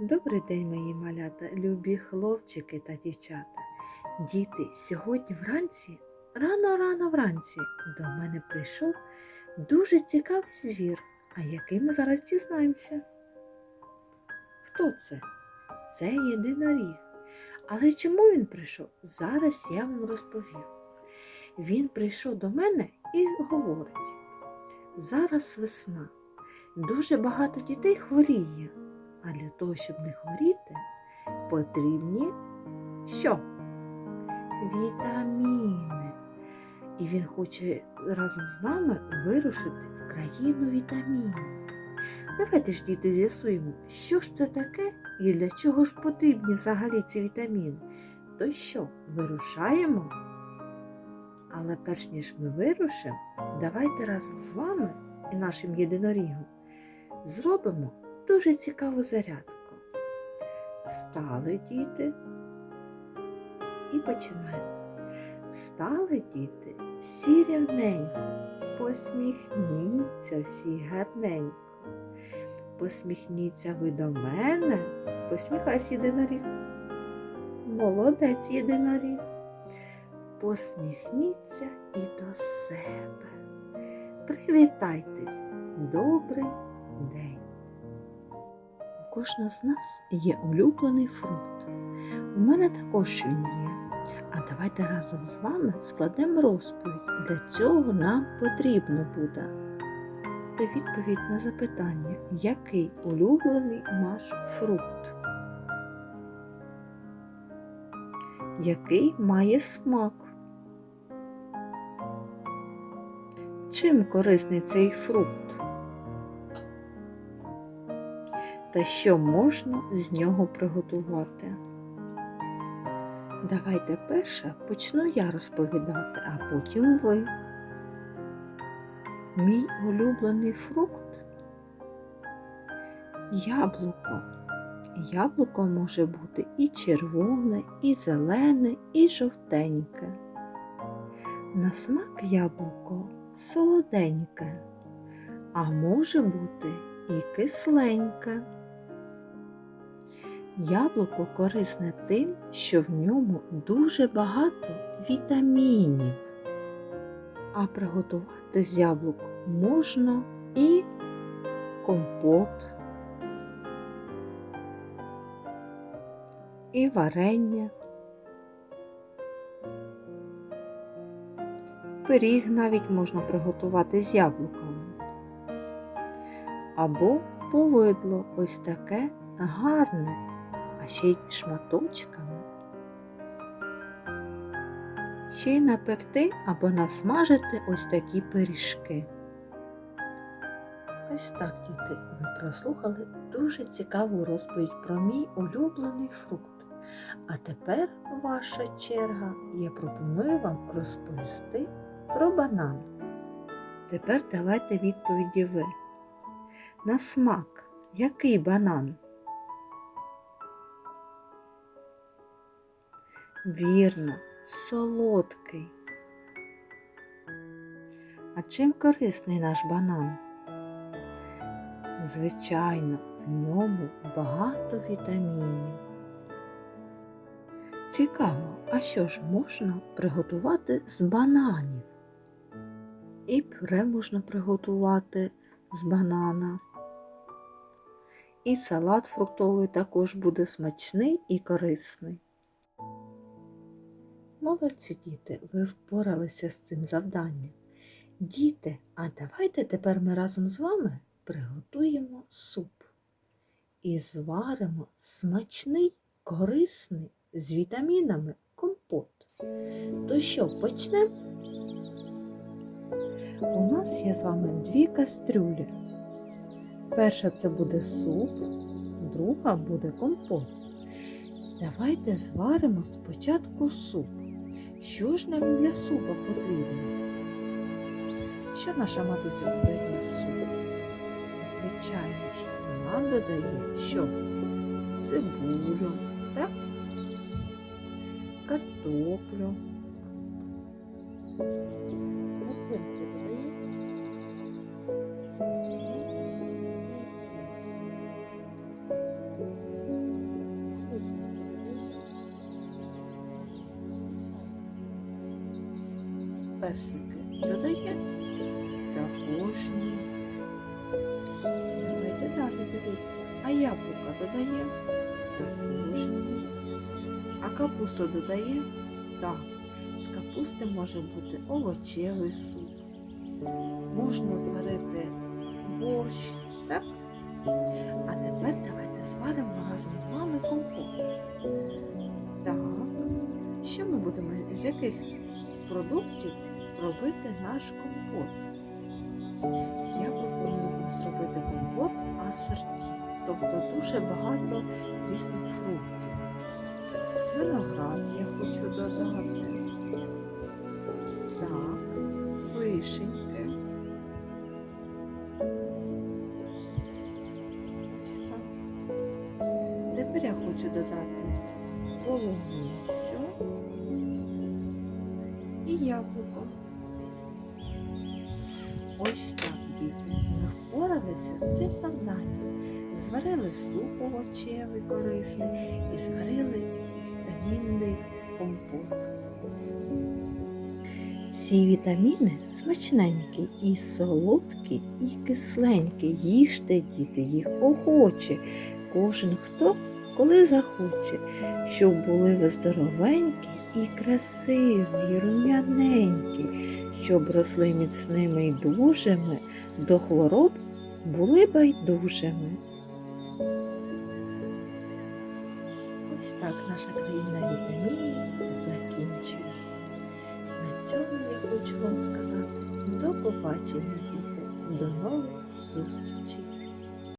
Добрий день, мої малята, любі хлопчики та дівчата. Діти, сьогодні вранці, рано-рано вранці, до мене прийшов дуже цікавий звір, а який ми зараз дізнаємося. Хто це? Це єдиноріг. Але чому він прийшов? Зараз я вам розповім. Він прийшов до мене і говорить: зараз весна, дуже багато дітей хворіє. А для того, щоб не хворіти, потрібні що? Вітаміни. І він хоче разом з нами вирушити в країну вітамінів. Давайте ж, діти, з'ясуємо, що ж це таке і для чого ж потрібні взагалі ці вітаміни. То що, вирушаємо? Але перш ніж ми вирушимо, давайте разом з вами і нашим єдинорігом зробимо дуже цікаву зарядку. Стали діти і починаємо. Стали діти всі рівненько, посміхніться всі гарненько. Посміхніться ви до мене, посміхайся єдиноріг. Молодець єдиноріг. Посміхніться і до себе. Привітайтесь, добрий день. У кожного з нас є улюблений фрукт. У мене також він є. А давайте разом з вами складемо розповідь. Для цього нам потрібно буде дати відповідь на запитання, який улюблений наш фрукт, який має смак. Чим корисний цей фрукт? Та що можна з нього приготувати? Давайте перше почну я розповідати, а потім ви. Мій улюблений фрукт яблуко. Яблуко може бути і червоне, і зелене, і жовтеньке. На смак яблуко солоденьке, а може бути і кисленьке. Яблуко корисне тим, що в ньому дуже багато вітамінів. А приготувати з яблук можна і компот, і варення, пиріг навіть можна приготувати з яблуками. Або повидло ось таке гарне, а ще й шматочками. Ще й напекти або насмажити ось такі пиріжки. Ось так, діти, ви прослухали дуже цікаву розповідь про мій улюблений фрукт. А тепер ваша черга. Я пропоную вам розповісти про банан. Тепер давайте відповіді ви. На смак, який банан? Вірно, солодкий. А чим корисний наш банан? Звичайно, в ньому багато вітамінів. Цікаво, а що ж можна приготувати з бананів? І пюре можна приготувати з банана. І салат фруктовий також буде смачний і корисний. Молодці діти, ви впоралися з цим завданням. Діти, а давайте тепер ми разом з вами приготуємо суп і зваримо смачний, корисний з вітамінами компот. То що, почнемо? У нас є з вами дві кастрюлі. Перша це буде суп, друга буде компот. Давайте зваримо спочатку суп. Що ж нам для супа потрібно? Що наша матуся додає в суп? Звичайно ж, вона додає що? Цибулю, так? Картоплю. Персики додає? Також ні. Давайте далі дивіться. А яблука додає? Також ні. А капусту додає? Так. З капусти може бути овочевий суп. Можна зварити борщ, так? А тепер давайте зваримо разом з вами компот. Так. Що ми будемо з яких продуктів робити наш компот? Я пропоную зробити компот асорті, тобто дуже багато різних фруктів. Виноград я хочу додати. Так, вишеньки. Тепер я хочу додати полуницю і яблуко. Ось так, діти, ми впоралися з цим завданням. Зварили суп овочевий корисний і зварили вітамінний компот. Всі вітаміни смачненькі, і солодкі, і кисленькі. Їжте, діти, їх охоче. Кожен хто коли захоче, щоб були ви здоровенькі і красиві, і рум'яненькі, щоб росли міцними і дужими, до хвороб були байдужими. Ось так наша країна вітамінів закінчується. На цьому я хочу вам сказати до побачення, діти, до нових зустрічей.